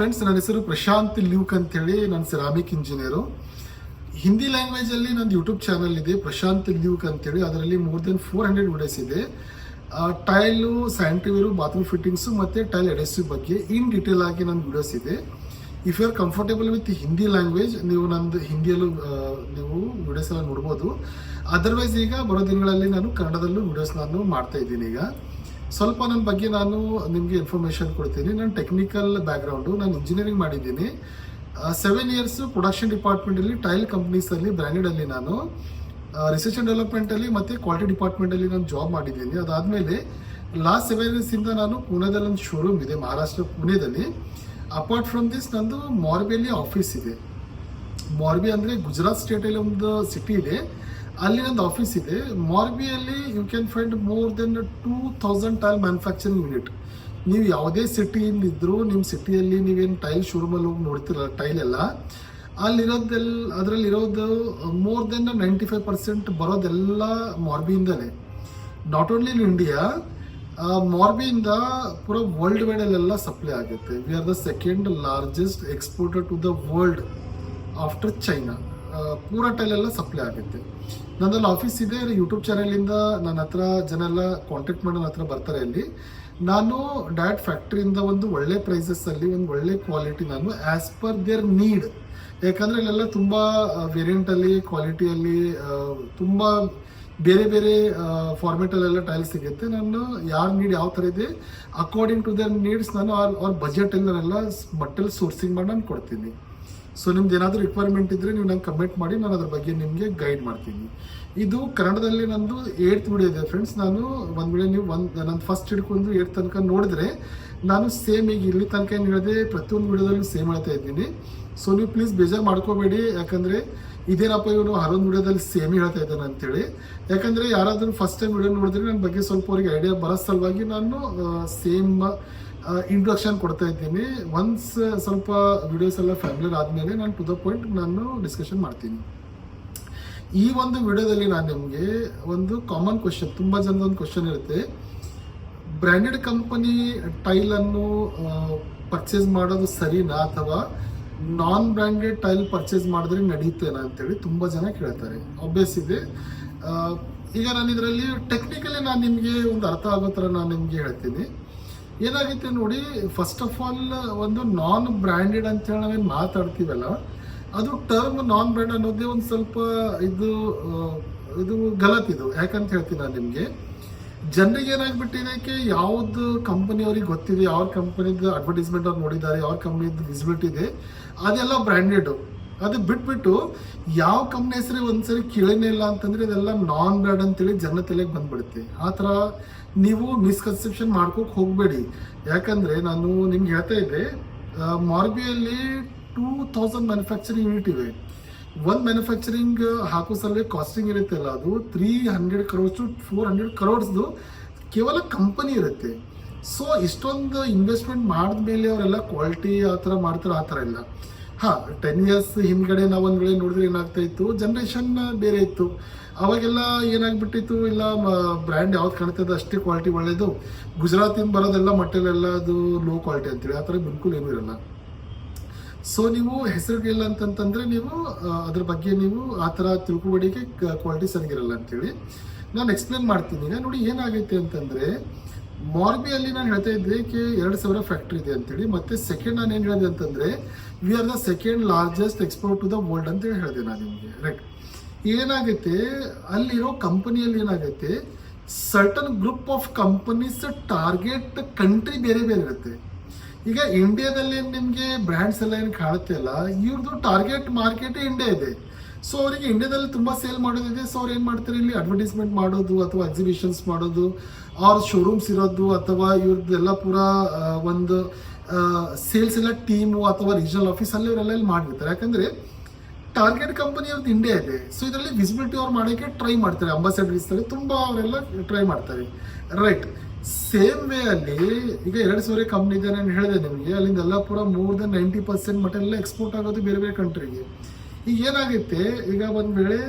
Friends ನನ್ನ ಹೆಸರು Prashant Luke ಅಂತೇಳಿ. ನಾನು ಸೆರಾಮಿಕ್ ಇಂಜಿನಿಯರು ಹಿಂದಿ ಲ್ಯಾಂಗ್ವೇಜ್ ಅಲ್ಲಿ ನಂದು ಯೂಟ್ಯೂಬ್ ಚಾನಲ್ ಇದೆ, ಪ್ರಶಾಂತ್ ಲ್ಯೂಕ್ ಅಂತೇಳಿ. ಅದರಲ್ಲಿ more than four hundred videos ಇದೆ. ಟೈಲು ಸ್ಯಾನಿಟರಿವೇರು ಬಾತ್ರೂಮ್ ಫಿಟ್ಟಿಂಗ್ಸು ಮತ್ತು ಟೈಲ್ ಎಡೆಸಿವ್ ಬಗ್ಗೆ ಇನ್ ಡೀಟೇಲ್ ಆಗಿ ನನ್ನ ವಿಡಿಯೋಸ್ ಇದೆ. If you are comfortable with Hindi language ನೀವು ನಂದು ಹಿಂದಿಯಲ್ಲೂ ನೀವು ವಿಡಿಯೋಸ್ ಎಲ್ಲ ನೋಡ್ಬೋದು. ಅದರ್ವೈಸ್ ಈಗ ಬರೋ ದಿನಗಳಲ್ಲಿ ನಾನು ಕನ್ನಡದಲ್ಲೂ ವಿಡಿಯೋಸ್ ನಾನು ಮಾಡ್ತಾ ಇದ್ದೀನಿ ಈಗ. ಸ್ವಲ್ಪ ನನ್ನ ಬಗ್ಗೆ ನಾನು ನಿಮಗೆ ಇನ್ಫಾರ್ಮೇಷನ್ ಕೊಡ್ತೀನಿ. ನಾನು ಟೆಕ್ನಿಕಲ್ ಬ್ಯಾಕ್ಗ್ರೌಂಡು ನಾನು ಇಂಜಿನಿಯರಿಂಗ್ ಮಾಡಿದ್ದೀನಿ. ಸೆವೆನ್ ಇಯರ್ಸ್ ಪ್ರೊಡಕ್ಷನ್ ಡಿಪಾರ್ಟ್ಮೆಂಟಲ್ಲಿ ಟೈಲ್ ಕಂಪ್ನೀಸಲ್ಲಿ ಬ್ರ್ಯಾಂಡೆಡಲ್ಲಿ ನಾನು. ರಿಸರ್ಚ್ ಆ್ಯಂಡ್ ಡೆವಲಪ್ಮೆಂಟಲ್ಲಿ ಮತ್ತು ಕ್ವಾಲಿಟಿ ಡಿಪಾರ್ಟ್ಮೆಂಟಲ್ಲಿ ನಾನು ಜಾಬ್ ಮಾಡಿದ್ದೀನಿ. ಅದಾದಮೇಲೆ ಲಾಸ್ಟ್ ಸೆವೆನ್ ಇಯರ್ಸಿಂದ ನಾನು ಪುಣೆದಲ್ಲಿ ಒಂದು ಶೋರೂಮ್ ಇದೆ, ಮಹಾರಾಷ್ಟ್ರ ಪುಣೆದಲ್ಲಿ. ಅಪಾರ್ಟ್ ಫ್ರಮ್ ದಿಸ್ ನಂದು ಮಾರ್ಬಿಯಲ್ಲಿ ಆಫೀಸ್ ಇದೆ. ಮಾರ್ಬಿ ಅಂದರೆ ಗುಜರಾತ್ ಸ್ಟೇಟಲ್ಲಿ ಒಂದು ಸಿಟಿ ಇದೆ. ಅಲ್ಲಿ ಒಂದು ಆಫೀಸ್ ಇದೆ. ಮಾರ್ಬಿಯಲ್ಲಿ you can find more than two thousand tile manufacturing unit ನೀವು ಯಾವುದೇ ಸಿಟಿಯಿಂದ ಇದ್ದರೂ ನಿಮ್ಮ ಸಿಟಿಯಲ್ಲಿ ನೀವೇನು ಟೈಲ್ ಶೋರೂಮಲ್ಲಿ ಹೋಗಿ ನೋಡ್ತಿರಲ್ಲ ಟೈಲ್ ಎಲ್ಲ ಅಲ್ಲಿರೋದೆಲ್ಲ ಅದರಲ್ಲಿರೋದು more than ninety five percent ಬರೋದೆಲ್ಲ ಮಾರ್ಬಿಯಿಂದಲೇ ನಾಟ್ ಓನ್ಲಿ ಇನ್ ಇಂಡಿಯಾ ಮಾರ್ಬಿಯಿಂದ ಪೂರ ವರ್ಲ್ಡ್ ವೈಡಲ್ಲೆಲ್ಲ ಸಪ್ಲೈ ಆಗುತ್ತೆ. We are the second largest exporter to the world after China ಪೂರ ಟೈಲ್ ಎಲ್ಲ ಸಪ್ಲೈ ಆಗುತ್ತೆ. ನನ್ನಲ್ಲಿ ಆಫೀಸ್ ಇದೆ ಯೂಟ್ಯೂಬ್ ಚಾನಲಿಂದ ನನ್ನ ಹತ್ರ ಜನ ಎಲ್ಲ ಕಾಂಟ್ಯಾಕ್ಟ್ ಮಾಡಿ ಹತ್ರ ಬರ್ತಾರೆ ಅಲ್ಲಿ. ನಾನು ಡಯಟ್ ಫ್ಯಾಕ್ಟ್ರಿಯಿಂದ ಒಂದು ಒಳ್ಳೆ ಪ್ರೈಸಸ್ ಅಲ್ಲಿ, ಒಂದು ಒಳ್ಳೆ ಕ್ವಾಲಿಟಿ ನಾನು ಆಸ್ ಪರ್ ದೇರ್ ನೀಡ್ ಯಾಕಂದರೆ ಇಲ್ಲೆಲ್ಲ ತುಂಬಾ ವೇರಿಯಂಟ್ ಅಲ್ಲಿ ಕ್ವಾಲಿಟಿಯಲ್ಲಿ ತುಂಬಾ ಬೇರೆ ಬೇರೆ ಫಾರ್ಮೆಟ್ ಅಲ್ಲೆಲ್ಲ ಟೈಲ್ ಸಿಗುತ್ತೆ. ನಾನು ಯಾರ ನೀಡ್ ಯಾವ ಥರ ಇದೆ ಅಕಾರ್ಡಿಂಗ್ ಟು ದೇರ್ ನೀಡ್ಸ್ ನಾನು ಅವ್ರ ಅವ್ರ ಬಜೆಟ್ ನಾನೆಲ್ಲ ಬಟ್ಟೆಲ್ ಸೋರ್ಸಿಂಗ್ ಮಾಡಿ ನಾನು ಕೊಡ್ತೀನಿ. ಸೊ ನಿಮ್ದು ಏನಾದರೂ ರಿಕ್ವೈರ್ಮೆಂಟ್ ಇದ್ರೆ ನೀವು ನಂಗೆ ಕಮೆಂಟ್ ಮಾಡಿ, ನಾನು ಅದ್ರ ಬಗ್ಗೆ ನಿಮಗೆ ಗೈಡ್ ಮಾಡ್ತೀನಿ. ಇದು ಕನ್ನಡದಲ್ಲಿ ನಂದು ಏಯ್ತ್ ವಿಡಿಯೋ ಇದೆ ಫ್ರೆಂಡ್ಸ್ ನಾನು ಒಂದು ವೇಳೆ ನೀವು ಒಂದು ನನ್ನ ಫಸ್ಟ್ ಹಿಡ್ಕೊಂಡು ಏಟ್ ತನಕ ನೋಡಿದ್ರೆ, ನಾನು ಸೇಮ್ ಈಗ ಇಲ್ಲಿ ತನಕ ಏನು ಹೇಳಿದೆ, ಪ್ರತಿಯೊಂದು ವಿಡಿಯೋದಲ್ಲೂ ಸೇಮ್ ಹೇಳ್ತಾ ಇದ್ದೀನಿ. ಸೊ ನೀವು ಪ್ಲೀಸ್ ಬೇಜಾರು ಮಾಡ್ಕೋಬೇಡಿ. ಯಾಕಂದರೆ ಇದೇನಪ್ಪ ಇವನು ಹರೊಂದು ವಿಡಿಯೋದಲ್ಲಿ ಸೇಮ್ ಹೇಳ್ತಾ ಇದ್ದಾನೆ ಅಂತೇಳಿ. ಯಾಕಂದರೆ ಯಾರಾದರೂ ಫಸ್ಟ್ ಟೈಮ್ ವಿಡಿಯೋ ನೋಡಿದ್ರೆ ನನ್ನ ಬಗ್ಗೆ ಸ್ವಲ್ಪ ಅವರಿಗೆ ಐಡಿಯಾ ಬರೋ ಸಲುವಾಗಿ ನಾನು ಸೇಮ್ ಇಂಟ್ರೊಡಕ್ಷನ್ ಕೊಡ್ತಾ ಇದ್ದೀನಿ. ಒನ್ಸ್ ಸ್ವಲ್ಪ ವಿಡಿಯೋಸ್ ಎಲ್ಲ ಫ್ಯಾಮಿಲಿಯರ್ ಆದಮೇಲೆ ನಾನು ಟು ದ ಪಾಯಿಂಟ್ ನಾನು ಡಿಸ್ಕಷನ್ ಮಾಡ್ತೀನಿ. ಈ ಒಂದು ವಿಡಿಯೋದಲ್ಲಿ ನಾನು ನಿಮಗೆ ಒಂದು ಕಾಮನ್ ಕ್ವಶನ್ ತುಂಬ ಜನದ ಒಂದು ಕ್ವಶನ್ ಇರುತ್ತೆ. ಬ್ರ್ಯಾಂಡೆಡ್ ಕಂಪನಿ ಟೈಲನ್ನು ಪರ್ಚೇಸ್ ಮಾಡೋದು ಸರಿನಾ ಅಥವಾ ನಾನ್ ಬ್ರ್ಯಾಂಡೆಡ್ ಟೈಲ್ ಪರ್ಚೇಸ್ ಮಾಡಿದ್ರೆ ನಡೆಯುತ್ತೇನಾ ಅಂತೇಳಿ ತುಂಬ ಜನ ಕೇಳ್ತಾರೆ. ಅಭ್ಯಾಸ ಇದೆ. ಈಗ ನಾನು ಇದರಲ್ಲಿ ಟೆಕ್ನಿಕಲಿ ನಾನು ನಿಮಗೆ ಒಂದು ಅರ್ಥ ಆಗೋ ಥರ ನಾನು ನಿಮಗೆ ಹೇಳ್ತೀನಿ. ಏನಾಗುತ್ತೆ ನೋಡಿ ಫಸ್ಟ್ ಆಫ್ ಆಲ್ ಒಂದು ನಾನ್ ಬ್ರ್ಯಾಂಡೆಡ್ ಅಂತ ಹೇಳಿ ನಾವೇನು ಮಾತಾಡ್ತೀವಲ್ಲ, ಅದು ಟರ್ಮ್ ನಾನ್ ಬ್ರ್ಯಾಂಡ್ ಅನ್ನೋದೇ ಒಂದು ಸ್ವಲ್ಪ ಇದು ಇದು ಗಲತ್ ಇದು. ಯಾಕಂತ ಹೇಳ್ತೀನಿ ನಾನು ನಿಮಗೆ. ಜನರಿಗೆ ಏನಾಗ್ಬಿಟ್ಟಿದೆ ಯಾವುದು ಯಾವ್ದು ಕಂಪನಿ ಅವ್ರಿಗೆ ಗೊತ್ತಿದೆ ಯಾವ ಕಂಪನಿದು ಅಡ್ವರ್ಟೈಸ್ಮೆಂಟ್ ಅವ್ರು ನೋಡಿದ್ದಾರೆ ಯಾವ ಕಂಪ್ನಿದು ವಿಸಿಬಿಲಿಟಿ ಇದೆ, ಅದೆಲ್ಲ ಬ್ರ್ಯಾಂಡೆಡ್ ಅದು ಬಿಟ್ಬಿಟ್ಟು ಯಾವ ಕಂಪ್ನಿ ಹೆಸರು ಒಂದ್ಸರಿ ಕೇಳೇನೇ ಇಲ್ಲ ಅಂತಂದ್ರೆ ಇದೆಲ್ಲ ನಾನ್ ಬ್ರ್ಯಾಂಡ್ ಅಂತೇಳಿ ಜನ ತಲೆಗೆ ಬಂದ್ಬಿಡುತ್ತೆ. ಆ ಥರ ನೀವು ಮಿಸ್ಕನ್ಸೆಪ್ಷನ್ ಮಾಡ್ಕೋಕೆ ಹೋಗಬೇಡಿ. ಯಾಕಂದ್ರೆ ನಾನು ನಿಮ್ಗೆ ಹೇಳ್ತಾ ಇದ್ದೆ ಮಾರ್ಬಿಯಲ್ಲಿ ಟೂ ತೌಸಂಡ್ ಮ್ಯಾನುಫ್ಯಾಕ್ಚರಿಂಗ್ ಯೂನಿಟ್ ಇವೆ. ಒಂದು ಮ್ಯಾನುಫ್ಯಾಕ್ಚರಿಂಗ್ ಹಾಕೋ ಸಲುವೆ ಕಾಸ್ಟಿಂಗ್ ಇರುತ್ತಲ್ಲ ಅದು three hundred crores to four hundred ಕ್ರೋರ್ಸ್ದು ಕೇವಲ ಕಂಪನಿ ಇರುತ್ತೆ. ಸೊ ಇಷ್ಟೊಂದು ಇನ್ವೆಸ್ಟ್ಮೆಂಟ್ ಮಾಡಿದ್ಮೇಲೆ ಅವರೆಲ್ಲ ಕ್ವಾಲಿಟಿ ಆ ಥರ ಮಾಡ್ತಾರೆ ಆ ಥರ ಇಲ್ಲ. ಹಾಂ ಟೆನ್ ಇಯರ್ಸ್ ಹಿಂದ್ಗಡೆ ನಾವು ಒಂದು ವೇಳೆ ನೋಡಿದ್ರೆ ಏನಾಗ್ತಾ ಇತ್ತು? ಜನ್ರೇಷನ್ ಬೇರೆ ಇತ್ತು. ಅವಾಗೆಲ್ಲ ಏನಾಗ್ಬಿಟ್ಟಿತ್ತು? ಇಲ್ಲ ಬ್ರ್ಯಾಂಡ್ ಯಾವ್ದು ಕಾಣ್ತದೆ ಅಷ್ಟೇ ಕ್ವಾಲಿಟಿ ಒಳ್ಳೇದು. ಗುಜರಾತಿಂದ ಬರೋದೆಲ್ಲ ಮಟ್ಟಲೆಲ್ಲ ಅದು ಲೋ ಕ್ವಾಲಿಟಿ ಅಂತೇಳಿ ಆ ಥರ ಬಿಲ್ಕುಲ್ ಏನೂ ಇರಲ್ಲ. ಸೊ ನೀವು ಹೆಸರುಗಳಿಲ್ಲ ಅಂತಂತಂದ್ರೆ ನೀವು ಅದ್ರ ಬಗ್ಗೆ ನೀವು ಆ ಥರ ತಿಳ್ಕೊಬಡಿಗೆ ಕ್ವಾಲಿಟಿ ಸರಿಗಿರಲ್ಲ ಅಂತೇಳಿ ನಾನು ಎಕ್ಸ್ಪ್ಲೇನ್ ಮಾಡ್ತೀನಿ. ಈಗ ನೋಡಿ ಏನಾಗೈತೆ ಅಂತಂದ್ರೆ ಮಾರ್ಬಿಯಲ್ಲಿ ನಾನು ಹೇಳ್ತಾ ಇದ್ದೆ ಕೆ ಎರಡು ಸಾವಿರ ಫ್ಯಾಕ್ಟ್ರಿ ಇದೆ ಅಂತೇಳಿ. ಮತ್ತೆ ಸೆಕೆಂಡ್ ನಾನು ಏನು ಹೇಳಿದೆ ಅಂತಂದ್ರೆ we are the second largest export to the world ಅಂತ ಹೇಳಿ ಹೇಳಿದೆ ನಾನು ನಿಮಗೆ ರೈಟ್ ಏನಾಗುತ್ತೆ ಅಲ್ಲಿರೋ ಕಂಪನಿಯಲ್ಲಿ ಏನಾಗುತ್ತೆ certain group of companies target country ಬೇರೆ ಬೇರೆ ಇರುತ್ತೆ. ಈಗ ಇಂಡಿಯಾದಲ್ಲಿ ನಿಮಗೆ ಬ್ರ್ಯಾಂಡ್ಸ್ ಎಲ್ಲ ಏನು ಕಾಣುತ್ತೆ ಅಲ್ಲ ಇವ್ರದ್ದು ಟಾರ್ಗೆಟ್ ಮಾರ್ಕೆಟ್ ಇಂಡಿಯಾ ಇದೆ. ಸೊ ಅವರಿಗೆ ಇಂಡಿಯಾದಲ್ಲಿ ತುಂಬ ಸೇಲ್ ಮಾಡೋದಿದೆ ಸೊ ಅವ್ರು ಏನು ಮಾಡ್ತಾರೆ, ಇಲ್ಲಿ ಅಡ್ವರ್ಟೈಸ್ಮೆಂಟ್ ಮಾಡೋದು ಅಥವಾ ಎಕ್ಸಿಬಿಷನ್ಸ್ ಮಾಡೋದು ಅವ್ರ ಶೋರೂಮ್ಸ್ ಇರೋದು ಅಥವಾ ಇವ್ರದ್ದೆಲ್ಲ ಪೂರ ಒಂದು ಸೇಲ್ಸ್ ಎಲ್ಲ ಟೀಮು ಅಥವಾ ರೀಜನಲ್ ಆಫೀಸ್ ಅಲ್ಲಿ ಇವರೆಲ್ಲ ಇಲ್ಲಿ ಮಾಡಿರ್ತಾರೆ ಯಾಕಂದ್ರೆ ಟಾರ್ಗೆಟ್ ಕಂಪನಿ ಅವ್ರದ್ದು ಇಂಡಿಯಾ ಇದೆ. ಸೊ ಇದರಲ್ಲಿ ವಿಸಿಬಿಲಿಟಿ ಅವ್ರು ಮಾಡೋಕ್ಕೆ ಟ್ರೈ ಮಾಡ್ತಾರೆ. ಅಂಬಾಸಡರ್ ತುಂಬ ಅವರೆಲ್ಲ ಟ್ರೈ ಮಾಡ್ತಾರೆ. ರೈಟ್ ಸೇಮ್ ವೇ ಅಲ್ಲಿ, ಈಗ ಎರಡು ಸಾವಿರ ಕಂಪ್ನಿ ಇದೆ ನಾನು ಹೇಳಿದೆ ನಿಮಗೆ. ಅಲ್ಲಿಂದೆಲ್ಲ ಪೂರ ಮೋರ್ ದನ್ ನೈಂಟಿ ಪರ್ಸೆಂಟ್ ಮಟ್ಟ ಎಲ್ಲ ಎಕ್ಸ್ಪೋರ್ಟ್ ಆಗೋದು ಬೇರೆ ಬೇರೆ ಕಂಟ್ರಿಗೆ ಈಗ ಏನಾಗುತ್ತೆ ಈಗ ಒಂದು ವೇಳೆ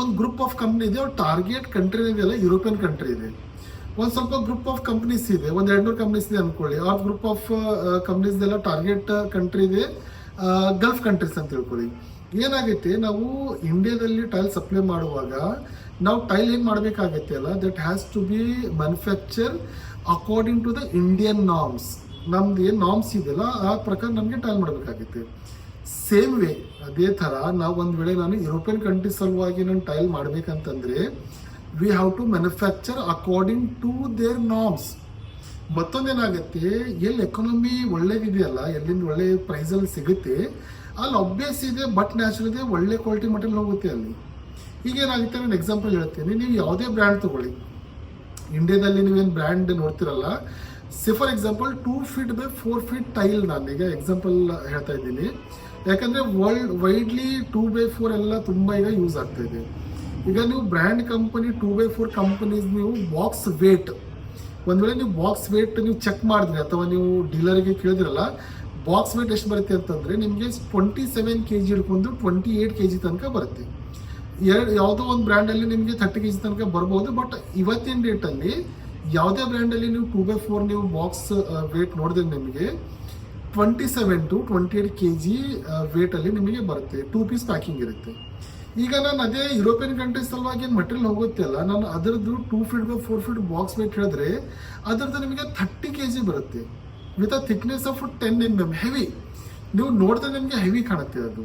ಒಂದು ಗ್ರೂಪ್ ಆಫ್ ಕಂಪ್ನಿ ಇದೆ, ಅವ್ರ ಟಾರ್ಗೆಟ್ ಕಂಟ್ರಿ ಇದೆಯಲ್ಲ ಯುರೋಪಿಯನ್ ಕಂಟ್ರಿ ಇದೆ. ಒಂದು ಸ್ವಲ್ಪ ಗ್ರೂಪ್ ಆಫ್ ಕಂಪ್ನೀಸ್ ಇದೆ, ಒಂದು ಎರಡು ನೂರು ಕಂಪ್ನೀಸ್ ಇದೆ ಅಂದ್ಕೊಳ್ಳಿ ಆ ಗ್ರೂಪ್ ಆಫ್ ಕಂಪ್ನೀಸ್ದೆಲ್ಲ ಟಾರ್ಗೆಟ್ ಕಂಟ್ರಿ ಇದೆ ಗಲ್ಫ್ ಕಂಟ್ರೀಸ್ ಅಂತ ತಿಳ್ಕೊಳ್ಳಿ. ಏನಾಗೈತೆ, ನಾವು ಇಂಡಿಯಾದಲ್ಲಿ ಟೈಲ್ ಸಪ್ಲೈ ಮಾಡುವಾಗ, ನಾವು ಟೈಲ್ ಏನು ಮಾಡಬೇಕಾಗತ್ತೆ ಅಲ್ಲ that has to be manufacture according to the Indian norms ನಮ್ದು ಏನು ನಾಮ್ಸ್ ಇದೆಯಲ್ಲ, ಆ ಪ್ರಕಾರ ನಮಗೆ ಟೈಲ್ ಮಾಡಬೇಕಾಗುತ್ತೆ ಸೇಮ್ ವೇ, ಅದೇ ಥರ ನಾವು ಒಂದು ವೇಳೆ ನಾನು ಯುರೋಪಿಯನ್ ಕಂಟ್ರಿ ಸಲುವಾಗಿ ನಾನು tile ಮಾಡಬೇಕಂತಂದ್ರೆ we have to manufacture according to their norms ಮತ್ತೊಂದೇನಾಗುತ್ತೆ, ಎಲ್ಲಿ ಎಕಾನಮಿ ಒಳ್ಳೇದಿದೆಯಲ್ಲ, ಎಲ್ಲಿಂದ ಒಳ್ಳೆ ಪ್ರೈಸಲ್ಲಿ ಸಿಗುತ್ತೆ, ಅಲ್ಲಿ ಅಬ್ಬಿಯಸ್ ಇದೆ ಬಟ್ ನ್ಯಾಚುರಲ್ ಇದೆ, ಒಳ್ಳೆ ಕ್ವಾಲಿಟಿ ಮಟೀರಿಯಲ್ ಹೋಗುತ್ತೆ ಅಲ್ಲಿ. ಈಗ ಏನಾಗುತ್ತೆ ನಾನು ಎಕ್ಸಾಂಪಲ್ ಹೇಳ್ತೀನಿ, ನೀವು ಯಾವುದೇ ಬ್ರ್ಯಾಂಡ್ ತಗೊಳ್ಳಿ. ಇಂಡಿಯಾದಲ್ಲಿ ನೀವೇನು brand ನೋಡ್ತಿರಲ್ಲ say for example two feet by four feet tile ನಾನು ಈಗ ಎಕ್ಸಾಂಪಲ್ ಹೇಳ್ತಾ ಇದ್ದೀನಿ. ಯಾಕಂದರೆ world widely two by four ಎಲ್ಲ ತುಂಬ ಈಗ ಯೂಸ್ ಆಗ್ತಾ ಇದೆ. ಈಗ ನೀವು brand company two by four companies ನೀವು ಬಾಕ್ಸ್ ವೇಟ್ ಒಂದು ವೇಳೆ ನೀವು ಬಾಕ್ಸ್ ವೇಟ್ ನೀವು ಚೆಕ್ ಮಾಡಿದ್ರಿ, ಅಥವಾ ನೀವು ಡೀಲರ್ಗೆ ಕೇಳಿದ್ರಲ್ಲ ಬಾಕ್ಸ್ ವೇಟ್ ಎಷ್ಟು ಬರುತ್ತೆ ಅಂತಂದರೆ ನಿಮಗೆ ಟ್ವೆಂಟಿ ಸೆವೆನ್ ಕೆ ಜಿ ಹಿಡ್ಕೊಂಡು ಟ್ವೆಂಟಿ ಏಯ್ಟ್ ಕೆ ಜಿ ತನಕ ಬರುತ್ತೆ. ಎರಡು, ಯಾವುದೋ ಒಂದು ಬ್ರ್ಯಾಂಡಲ್ಲಿ ನಿಮಗೆ ಥರ್ಟಿ ಕೆ ಜಿ ತನಕ ಬರ್ಬೋದು ಬಟ್ ಇವತ್ತಿನ ಡೇಟಲ್ಲಿ ಯಾವುದೇ ಬ್ರ್ಯಾಂಡಲ್ಲಿ ನೀವು ಟೂ ಬೈ ಫೋರ್ ನೀವು ಬಾಕ್ಸ್ ವೇಟ್ ನೋಡಿದ್ರೆ ನಿಮಗೆ twenty seven to twenty eight K G ವೇಟಲ್ಲಿ ನಿಮಗೆ ಬರುತ್ತೆ. ಟೂ ಪೀಸ್ ಪ್ಯಾಕಿಂಗ್ ಇರುತ್ತೆ. ಈಗ ನಾನು ಅದೇ ಯುರೋಪಿಯನ್ ಕಂಟ್ರೀಸ್ ಸಲುವಾಗಿ ಏನು ಮಟೀರಿಯಲ್ ಹೋಗುತ್ತೆ ಅಲ್ಲ, ನಾನು ಅದರದ್ದು two feet by four feet box weight ಹೇಳಿದ್ರೆ, ಅದರದ್ದು ನಿಮಗೆ ಥರ್ಟಿ ಕೆ ಜಿ ಬರುತ್ತೆ. With a thickness of ten M M heavy ನೀವು ನೋಡಿದ್ರೆ ನಿಮಗೆ ಹೆವಿ ಕಾಣುತ್ತೆ ಅದು.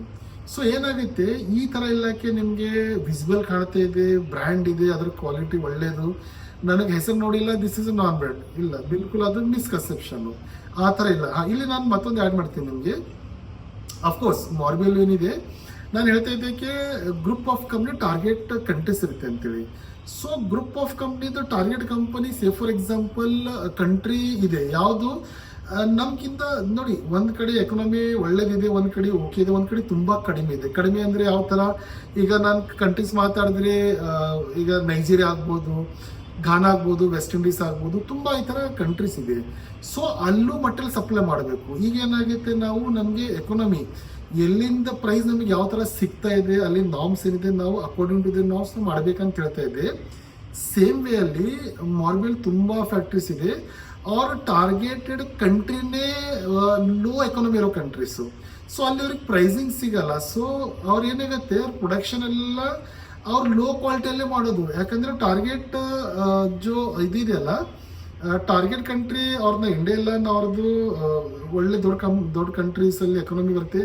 ಸೊ ಏನಾಗುತ್ತೆ? ಈ ಥರ ಇಲ್ಲಕ್ಕೆ ನಿಮಗೆ ವಿಸಿಬಲ್ ಕಾಣ್ತಾ ಇದೆ ಬ್ರ್ಯಾಂಡ್ ಇದೆ, ಅದ್ರ ಕ್ವಾಲಿಟಿ ಒಳ್ಳೆಯದು ನನಗೆ ಹೆಸರು ನೋಡಿಲ್ಲ ದಿಸ್ ಇಸ್ ನಾನ್ ಬ್ರ್ಯಾಂಡ್ ಇಲ್ಲ, ಬಿಲ್ಕುಲ್ ಅದು ಮಿಸ್ಕನ್ಸೆಪ್ಷನ್ನು ಆ ಥರ ಇಲ್ಲ. ಇಲ್ಲಿ ನಾನು ಮತ್ತೊಂದು ಆ್ಯಡ್ ಮಾಡ್ತೀನಿ ನಿಮಗೆ. ಅಫ್ಕೋರ್ಸ್ ಮಾರ್ಬೆಲ್ ಏನಿದೆ ನಾನು ಹೇಳ್ತಾ ಇದ್ದಕ್ಕೆ group of company target countries ಇರುತ್ತೆ ಅಂತೇಳಿ. ಸೊ ಗ್ರೂಪ್ ಆಫ್ ಕಂಪ್ನಿದು target company say for example country ಇದೆ. ಯಾವುದು? ನಮ್ಗಿಂತ ನೋಡಿ, ಒಂದು ಕಡೆ ಎಕನಾಮಿ ಒಳ್ಳೇದಿದೆ, ಒಂದು ಕಡೆ ಓಕೆ ಇದೆ, ಒಂದು ಕಡೆ ತುಂಬ ಕಡಿಮೆ ಇದೆ. ಕಡಿಮೆ ಅಂದರೆ ಯಾವ ಥರ? ಈಗ ನಾನು ಕಂಟ್ರೀಸ್ ಮಾತಾಡಿದ್ರೆ ಈಗ ನೈಜೀರಿಯಾ ಆಗ್ಬೋದು ಘಾನಾ ಆಗ್ಬೋದು ವೆಸ್ಟ್ ಇಂಡೀಸ್ ಆಗ್ಬೋದು, ತುಂಬ ಈ ಥರ ಕಂಟ್ರೀಸ್ ಇದೆ. ಸೊ ಅಲ್ಲೂ ಮಟ್ಟಲ್ಲಿ ಸಪ್ಲೈ ಮಾಡಬೇಕು. ಈಗ ಏನಾಗುತ್ತೆ ನಾವು, ನಮಗೆ ಎಕಾನಮಿ ಎಲ್ಲಿಂದ ಪ್ರೈಸ್ ನಮಗೆ ಯಾವ ಥರ ಸಿಗ್ತಾ ಇದೆ, ಅಲ್ಲಿ ನಾಮ್ಸ್ ಏನಿದೆ, ನಾವು ಅಕಾರ್ಡಿಂಗ್ ಟು ದ ನಾಮ್ಸ್ ಮಾಡ್ಬೇಕಂತ ಹೇಳ್ತಾ ಇದೆ ಸೇಮ್ ವೇ ಅಲ್ಲಿ ಮಾರ್ಬೆಲ್ ತುಂಬ ಫ್ಯಾಕ್ಟ್ರೀಸ್ ಇದೆ. ಅವ್ರ ಟಾರ್ಗೆಟೆಡ್ ಕಂಟ್ರಿನೇ ಲೋ ಎಕಾನಮಿ ಇರೋ ಕಂಟ್ರೀಸು ಸೊ ಅಲ್ಲಿ ಅವ್ರಿಗೆ ಪ್ರೈಸಿಂಗ್ ಸಿಗಲ್ಲ. ಸೊ ಅವ್ರು ಏನಾಗುತ್ತೆ ಪ್ರೊಡಕ್ಷನ್ ಎಲ್ಲ ಅವ್ರು ಲೋ ಕ್ವಾಲಿಟಿಯಲ್ಲೇ ಮಾಡೋದು. ಯಾಕಂದ್ರೆ ಟಾರ್ಗೆಟ್ ಜೋ ಇದಿದೆಯಲ್ಲ ಟಾರ್ಗೆಟ್ ಕಂಟ್ರಿ ಅವ್ರನ್ನ ಇಂಡಿಯಾ ಎಲ್ಲ ಅವ್ರದ್ದು ಒಳ್ಳೆ ದೊಡ್ಡ ಕಂ, ದೊಡ್ಡ ಕಂಟ್ರೀಸ್ ಅಲ್ಲಿ ಎಕಾನಮಿ ಬರುತ್ತೆ.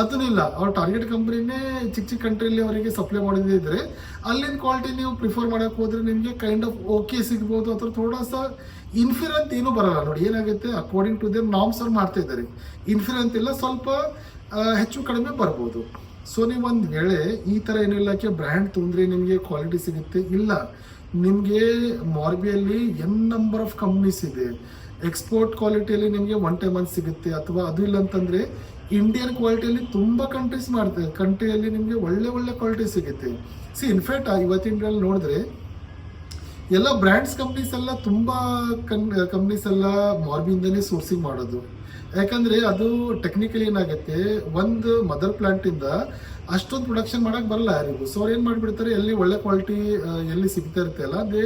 ಅದನ್ನೂ ಇಲ್ಲ. ಅವ್ರ ಟಾರ್ಗೆಟ್ ಕಂಪ್ನಿನೇ ಚಿಕ್ಕ ಚಿಕ್ಕ ಕಂಟ್ರಿಯಲ್ಲಿ ಅವರಿಗೆ ಸಪ್ಲೈ ಮಾಡಿದ್ದೇ ಇದ್ರೆ, ಅಲ್ಲಿನ ಕ್ವಾಲಿಟಿ ನೀವು ಪ್ರಿಫರ್ ಮಾಡಕ್ಕೆ ಹೋದ್ರೆ ನಿಮಗೆ ಕೈಂಡ್ ಆಫ್ ಓಕೆ ಸಿಗ್ಬೋದು. ಅಥವಾ ಥೋಡಾ ಸಹ ಇನ್ಫಿರ್ ಅಂತ ಏನೂ ಬರಲ್ಲ. ನೋಡಿ, ಏನಾಗುತ್ತೆ? ಅಕಾರ್ಡಿಂಗ್ ಟು ದೇರ್ ನಾಮ್ಸ್ ಅವ್ರು ಮಾಡ್ತಾ ಇದ್ದಾರೆ. ಇನ್ಫಿರ್ ಅಂತಿಲ್ಲ ಸ್ವಲ್ಪ ಹೆಚ್ಚು ಕಡಿಮೆ ಬರ್ಬೋದು. ಸೊ ನೀವು ಒಂದು ವೇಳೆ ಈ ಥರ ಏನಿಲ್ಲಕ್ಕೆ ಬ್ರ್ಯಾಂಡ್ ತೊಂದರೆ ನಿಮಗೆ ಕ್ವಾಲಿಟಿ ಸಿಗುತ್ತೆ? ಇಲ್ಲ. ನಿಮಗೆ ಮಾರ್ಬಿಯಲ್ಲಿ ಎನ್ ನಂಬರ್ ಆಫ್ ಕಂಪ್ನೀಸ್ ಇದೆ. ಎಕ್ಸ್ಪೋರ್ಟ್ ಕ್ವಾಲಿಟಿಯಲ್ಲಿ ನಿಮಗೆ ಒನ್ ಟೈಮ್ ಅಂತ ಸಿಗುತ್ತೆ. ಅಥವಾ ಅದು ಇಲ್ಲ ಅಂತಂದರೆ ಇಂಡಿಯನ್ ಕ್ವಾಲಿಟಿಯಲ್ಲಿ ತುಂಬ ಕಂಟ್ರೀಸ್ ಮಾಡ್ತಾರೆ ಕಂಟ್ರಿಯಲ್ಲಿ ನಿಮಗೆ ಒಳ್ಳೆ ಒಳ್ಳೆ ಕ್ವಾಲಿಟಿ ಸಿಗುತ್ತೆ. ಸಿ ಇನ್ಫ್ಯಾಕ್ಟ್ ಇವತ್ತಿನ ಡೇಲಿ ನೋಡಿದ್ರೆ ಎಲ್ಲ ಬ್ರ್ಯಾಂಡ್ಸ್ ಕಂಪ್ನೀಸ್ ಎಲ್ಲ ತುಂಬ ಕನ್ ಕಂಪ್ನೀಸ್ ಎಲ್ಲ ಮಾರ್ಬಿಯಿಂದನೇ ಸೋರ್ಸಿಂಗ್ ಮಾಡೋದು. ಯಾಕಂದ್ರೆ ಅದು ಟೆಕ್ನಿಕಲಿ ಏನಾಗುತ್ತೆ, ಒಂದು ಮದರ್ ಪ್ಲಾಂಟಿಂದ ಅಷ್ಟೊಂದು ಪ್ರೊಡಕ್ಷನ್ ಮಾಡಕ್ ಬರಲ್ಲ ಯಾರಿಗೂ. ಸೊ ಅವ್ರು ಏನು ಮಾಡಿಬಿಡ್ತಾರೆ, ಎಲ್ಲಿ ಒಳ್ಳೆ ಕ್ವಾಲಿಟಿ ಎಲ್ಲಿ ಸಿಗ್ತಾ ಇರುತ್ತೆ ಅಲ್ಲ they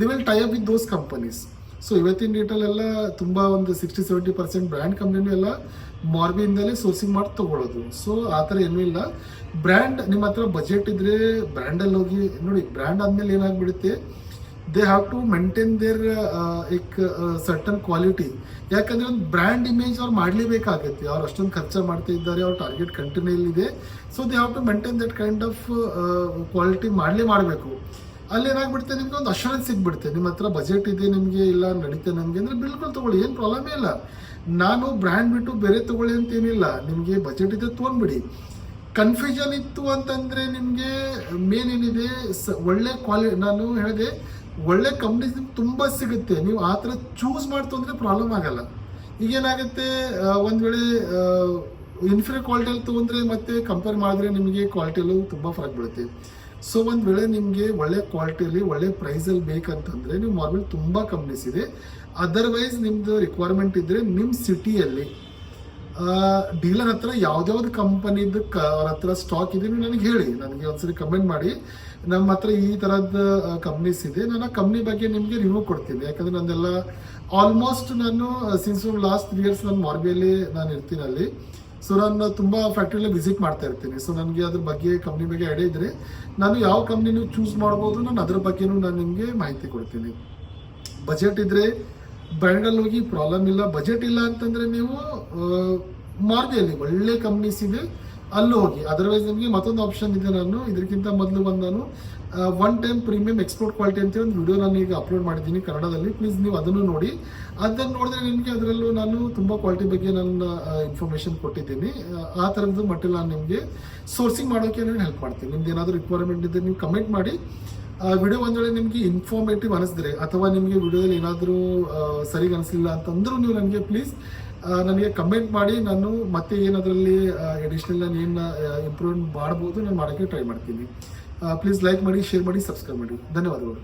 they will tie up with those companies so ಇವತ್ತಿನ ಡೇಟಲ್ಲೆಲ್ಲ ತುಂಬ ಒಂದು ಸಿಕ್ಸ್ಟಿ ಸೆವೆಂಟಿ ಪರ್ಸೆಂಟ್ ಬ್ರ್ಯಾಂಡ್ ಕಂಪ್ನಿನೂ ಎಲ್ಲ ಮಾರ್ಬಿಯಿಂದಲೇ ಸೋರ್ಸಿಂಗ್ ಮಾಡಿ ತಗೊಳ್ಳೋದು ಸೊ ಆ ಥರ ಏನೂ ಇಲ್ಲ. ಬ್ರ್ಯಾಂಡ್ ನಿಮ್ಮ ಹತ್ರ ಬಜೆಟ್ ಇದ್ರೆ ಬ್ರ್ಯಾಂಡಲ್ಲಿ ಹೋಗಿ ನೋಡಿ ಬ್ರ್ಯಾಂಡ್ ಆದಮೇಲೆ ಏನಾಗ್ಬಿಡುತ್ತೆ they have to maintain their ಎಕ್ certain quality ಯಾಕಂದ್ರೆ ಒಂದು ಬ್ರ್ಯಾಂಡ್ ಇಮೇಜ್ ಅವ್ರು ಮಾಡಲೇಬೇಕಾಗತ್ತೆ. ಅವ್ರು ಅಷ್ಟೊಂದು ಖರ್ಚು ಮಾಡ್ತಾ ಇದ್ದಾರೆ, ಅವ್ರ target ಕಂಟಿನ್ಯೂಲಿದೆ so they have to maintain that kind of quality ಮಾಡಲೇ ಮಾಡಬೇಕು. ಅಲ್ಲಿ ಏನಾಗ್ಬಿಡುತ್ತೆ ನಿಮ್ಗೆ ಒಂದು ಅಶ್ಯೂರೆನ್ಸ್ ಸಿಗ್ಬಿಡುತ್ತೆ. ನಿಮ್ಮ ಹತ್ರ ಬಜೆಟ್ ಇದೆ, ನಿಮಗೆ ಇಲ್ಲ, ನಡೀತೆ ನಮಗೆ ಅಂದರೆ ಬಿಲ್ಕುಲ್ ತಗೊಳ್ಳಿ, ಏನು ಪ್ರಾಬ್ಲಮೇ ಇಲ್ಲ. ನಾನು ಬ್ರ್ಯಾಂಡ್ ಬಿಟ್ಟು ಬೇರೆ ತೊಗೊಳ್ಳಿ ಅಂತೇನಿಲ್ಲ ನಿಮಗೆ ಬಜೆಟ್ ಇದೆ ತೊಗೊಂಡ್ಬಿಡಿ ಕನ್ಫ್ಯೂಷನ್ ಇತ್ತು ಅಂತಂದರೆ ನಿಮಗೆ ಮೇನ್ ಏನಿದೆ, ಸ- ಒಳ್ಳೆ ಕ್ವಾಲಿ ನಾನು ಹೇಳಿದೆ ಒಳ್ಳೆ ಕಂಪ್ನೀಸ್ ನಿಮ್ಗೆ ತುಂಬ ಸಿಗುತ್ತೆ. ನೀವು ಆ ಥರ ಚೂಸ್ ಮಾಡ್ತು ಅಂದ್ರೆ ಪ್ರಾಬ್ಲಮ್ ಆಗಲ್ಲ. ಈಗೇನಾಗುತ್ತೆ ಏನಾಗುತ್ತೆ ಒಂದ್ ವೇಳೆ ಇನ್ಫೀರಿಯರ್ ಕ್ವಾಲಿಟಿಯಲ್ಲಿ ತೊಗೊಂಡ್ರೆ ಮತ್ತೆ ಕಂಪೇರ್ ಮಾಡಿದ್ರೆ ನಿಮಗೆ ಕ್ವಾಲಿಟಿಯಲ್ಲೂ ತುಂಬ ಫರಕ್ ಬೀಳುತ್ತೆ. ಸೊ ಒಂದು ವೇಳೆ ನಿಮಗೆ ಒಳ್ಳೆ ಕ್ವಾಲಿಟಿಯಲ್ಲಿ ಒಳ್ಳೆ ಪ್ರೈಸಲ್ಲಿ ಬೇಕಂತಂದ್ರೆ ನೀವು ಮಾರ್ಬಲ್ ತುಂಬ ಕಂಪ್ನೀಸ್ ಇದೆ. ಅದರ್ವೈಸ್ ನಿಮ್ಮದು ರಿಕ್ವೈರ್ಮೆಂಟ್ ಇದ್ದರೆ ನಿಮ್ಮ ಸಿಟಿಯಲ್ಲಿ ಡೀಲರ್ ಹತ್ರ ಯಾವ್ದಾವ್ದು ಕಂಪನಿದು ಕ ಅವ್ರ ಹತ್ರ ಸ್ಟಾಕ್ ಇದೆ ನನಗೆ ಹೇಳಿ. ನನಗೆ ಒಂದ್ಸರಿ ಕಮೆಂಟ್ ಮಾಡಿ. ನಮ್ಮ ಹತ್ರ ಈ ಥರದ ಕಂಪ್ನೀಸ್ ಇದೆ. ನಾನು ಆ ಕಂಪ್ನಿ ಬಗ್ಗೆ ನಿಮಗೆ ರಿವ್ಯೂ ಕೊಡ್ತೀನಿ. ಯಾಕಂದ್ರೆ ನನ್ನೆಲ್ಲ ಆಲ್ಮೋಸ್ಟ್ ನಾನು ಸಿನ್ಸ್ ಲಾಸ್ಟ್ ತ್ರೀ ಇಯರ್ಸ್ ನಾನು ಮಾರ್ಬಿಯಲ್ಲಿ ನಾನು ಇರ್ತೀನಿ ಅಲ್ಲಿ. ಸೊ ನಾನು ತುಂಬ ಫ್ಯಾಕ್ಟ್ರಿಯಲ್ಲಿ ವಿಸಿಟ್ ಮಾಡ್ತಾ ಇರ್ತೀನಿ. ಸೊ ನನಗೆ ಅದ್ರ ಬಗ್ಗೆ ಕಂಪ್ನಿ ಬಗ್ಗೆ ಐಡಿಯಾ ಇದ್ರೆ ನಾನು ಯಾವ ಕಂಪ್ನಿನೂ ಚೂಸ್ ಮಾಡ್ಬೋದು, ನಾನು ಅದ್ರ ಬಗ್ಗೆನೂ ನಾನು ನಿಮಗೆ ಮಾಹಿತಿ ಕೊಡ್ತೀನಿ. ಬಜೆಟ್ ಇದ್ರೆ ಬ್ರ್ಯಾಂಡಲ್ಲಿ ಹೋಗಿ ಪ್ರಾಬ್ಲಮ್ ಇಲ್ಲ. ಬಜೆಟ್ ಇಲ್ಲ ಅಂತಂದ್ರೆ ನೀವು ಮಾರ್ಬಿಯಲ್ಲಿ ಒಳ್ಳೆ ಕಂಪ್ನೀಸ್ ಇದೆ. ಅಲ್ಲಿ ಹೋಗಿ. ಅದರ್ವೈಸ್ ನಿಮಗೆ ಮತ್ತೊಂದು ಆಪ್ಷನ್ ಇದೆ ನಾನು. ಇದಕ್ಕಿಂತ ಮೊದಲು ಬಂದು ನಾನು one time premium export quality ಅಂತ ಒಂದು ವಿಡಿಯೋ ನಾನು ಈಗ ಅಪ್ಲೋಡ್ ಮಾಡಿದ್ದೀನಿ ಕನ್ನಡದಲ್ಲಿ. ಪ್ಲೀಸ್ ನೀವು ಅದನ್ನು ನೋಡಿ. ಅದನ್ನು ನೋಡಿದ್ರೆ ನಿಮಗೆ ಅದರಲ್ಲೂ ನಾನು ತುಂಬ ಕ್ವಾಲಿಟಿ ಬಗ್ಗೆ ನನ್ನ ಇನ್ಫಾರ್ಮೇಷನ್ ಕೊಟ್ಟಿದ್ದೀನಿ. ಆ, ಥರದ್ದು ಮಟ್ಟಿಲ್ಲ ನಾನು ನಿಮಗೆ ಸೋರ್ಸಿಂಗ್ ಮಾಡೋಕ್ಕೆ ನಾನು ಹೆಲ್ಪ್ ಮಾಡ್ತೀನಿ. ನಿಮ್ದು ಏನಾದರೂ ರಿಕ್ವೈರ್ಮೆಂಟ್ ಇದ್ದರೆ ನೀವು ಕಮೆಂಟ್ ಮಾಡಿ. ವಿಡಿಯೋ ಒಂದು ನಿಮಗೆ ಇನ್ಫಾರ್ಮೇಟಿವ್ ಅನಿಸಿದ್ರೆ ಅಥವಾ ನಿಮಗೆ ವಿಡಿಯೋದಲ್ಲಿ ಏನಾದರೂ ಸರಿಗೆ ಅಂತಂದರೂ ಅಂತಂದ್ರೂ ನೀವು ನನಗೆ ಪ್ಲೀಸ್ ನನಗೆ ಕಮೆಂಟ್ ಮಾಡಿ, ನಾನು ಮತ್ತೆ ಏನದರಲ್ಲಿ ಎಡಿಷ್ನಲ್ ನಾನು ಏನು ಇಂಪ್ರೂವ್ ಮಾಡ್ಬೋದು, ನಾನು ಮಾಡೋಕ್ಕೆ ಟ್ರೈ ಮಾಡ್ತೀನಿ. ಪ್ಲೀಸ್ ಲೈಕ್ ಮಾಡಿ ಶೇರ್ ಮಾಡಿ ಸಬ್ಸ್ಕ್ರೈಬ್ ಮಾಡಿ. ಧನ್ಯವಾದಗಳು.